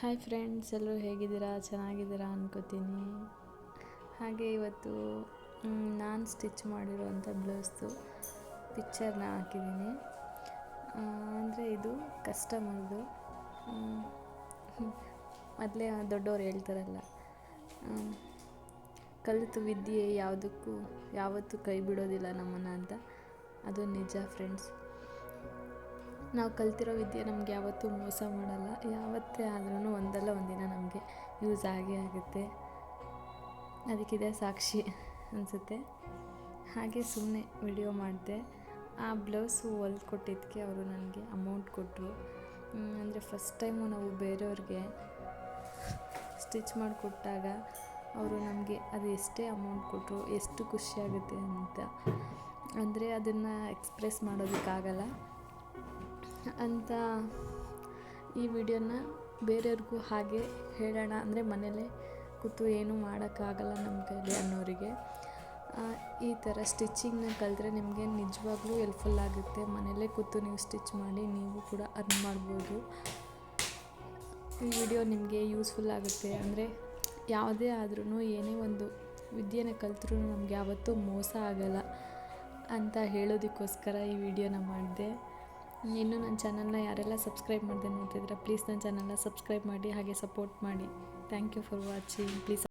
Hi friends ಎಲ್ಲರೂ ಹೇಗಿದ್ದೀರಾ? ಚೆನ್ನಾಗಿದ್ದೀರಾ ಅನ್ಕೋತೀನಿ. ಹಾಗೆ ಇವತ್ತು ನಾನು ಸ್ಟಿಚ್ ಮಾಡಿರುವಂಥ ಬ್ಲೌಸ್ದು ಪಿಕ್ಚರ್ನ ಹಾಕಿದ್ದೀನಿ. ಅಂದರೆ ಇದು ಕಸ್ಟಮರ್ದು ಮೊದಲೇ ದೊಡ್ಡವ್ರು ಹೇಳ್ತಾರಲ್ಲ ಕಲಿತು ವಿದ್ಯೆ ಯಾವುದಕ್ಕೂ, ಯಾವತ್ತೂ ಕೈ ಬಿಡೋದಿಲ್ಲ ನಮ್ಮನ್ನು ಅಂತ. ಅದು ನಿಜ ಫ್ರೆಂಡ್ಸ್ ನಾವು ಕಲ್ತಿರೋ ವಿದ್ಯೆ ನಮ್ಗೆ ಯಾವತ್ತೂ ಮೋಸ ಮಾಡಲ್ಲ. ಯಾವತ್ತೇ ಆದ್ರೂ ಒಂದಲ್ಲ ಒಂದಿನ ನಮಗೆ ಯೂಸ್ ಆಗೇ ಆಗುತ್ತೆ. ಅದಕ್ಕಿದೆ ಸಾಕ್ಷಿ ಅನಿಸುತ್ತೆ. ಹಾಗೆ ಸುಮ್ಮನೆ ವಿಡಿಯೋ ಮಾಡಿದೆ. ಆ ಬ್ಲೌಸು ಹೊಲ್ದು ಕೊಟ್ಟಿದ್ದಕ್ಕೆ ಅವರು ನನಗೆ ಅಮೌಂಟ್ ಕೊಟ್ಟರು ಅಂದರೆ ಫಸ್ಟ್ ಟೈಮು ನಾವು ಬೇರೆಯವ್ರಿಗೆ ಸ್ಟಿಚ್ ಮಾಡಿಕೊಟ್ಟಾಗ ಅವರು ನಮಗೆ ಅದು ಎಷ್ಟೇ ಅಮೌಂಟ್ ಕೊಟ್ಟರು ಎಷ್ಟು ಖುಷಿಯಾಗುತ್ತೆ ಅಂತ. ಅಂದರೆ ಅದನ್ನು ಎಕ್ಸ್ಪ್ರೆಸ್ ಮಾಡೋದಕ್ಕಾಗಲ್ಲ. ಅಂತ ಈ ವಿಡಿಯೋನ ಬೇರೆಯವ್ರಿಗೂ ಹಾಗೆ ಹೇಳೋಣ. ಅಂದರೆ ಮನೇಲೇ ಕೂತು ಏನೂ ಮಾಡೋಕ್ಕಾಗಲ್ಲ ನಮ್ಮ ಕೈಲಿ ಅನ್ನೋರಿಗೆ. ಈ ಥರ ಸ್ಟಿಚ್ಚಿಂಗ್ನ ಕಲಿತ್ರೆ ನಿಮಗೆ ನಿಜವಾಗ್ಲೂ ಹೆಲ್ಪ್ಫುಲ್ ಆಗುತ್ತೆ. ಮನೆಯಲ್ಲೇ ಕೂತು ನೀವು ಸ್ಟಿಚ್ ಮಾಡಿ ನೀವು ಕೂಡ ಅರ್ನ್ ಮಾಡ್ಬೋದು. ಈ ವಿಡಿಯೋ ನಿಮಗೆ ಯೂಸ್ಫುಲ್ ಆಗುತ್ತೆ. ಅಂದರೆ ಯಾವುದೇ ಆದ್ರೂ ಏನೇ ಒಂದು ವಿದ್ಯೆನ ಕಲಿತ್ರೂ ನಮ್ಗೆ ಯಾವತ್ತೂ ಮೋಸ ಆಗಲ್ಲ ಅಂತ ಹೇಳೋದಕ್ಕೋಸ್ಕರ ಈ ವಿಡಿಯೋನ ಮಾಡಿದೆ. ಇನ್ನೂ ನನ್ನ ಚಾನಲ್ನ ಯಾರೆಲ್ಲ ಸಬ್ಸ್ಕ್ರೈಬ್ ಮಾಡದೆ ನೋಡ್ತಿದ್ರೆ ಪ್ಲೀಸ್ ನನ್ನ ಚಾನಲ್ನ ಸಬ್ಸ್ಕ್ರೈಬ್ ಮಾಡಿ, ಹಾಗೆ ಸಪೋರ್ಟ್ ಮಾಡಿ. Thank you for watching please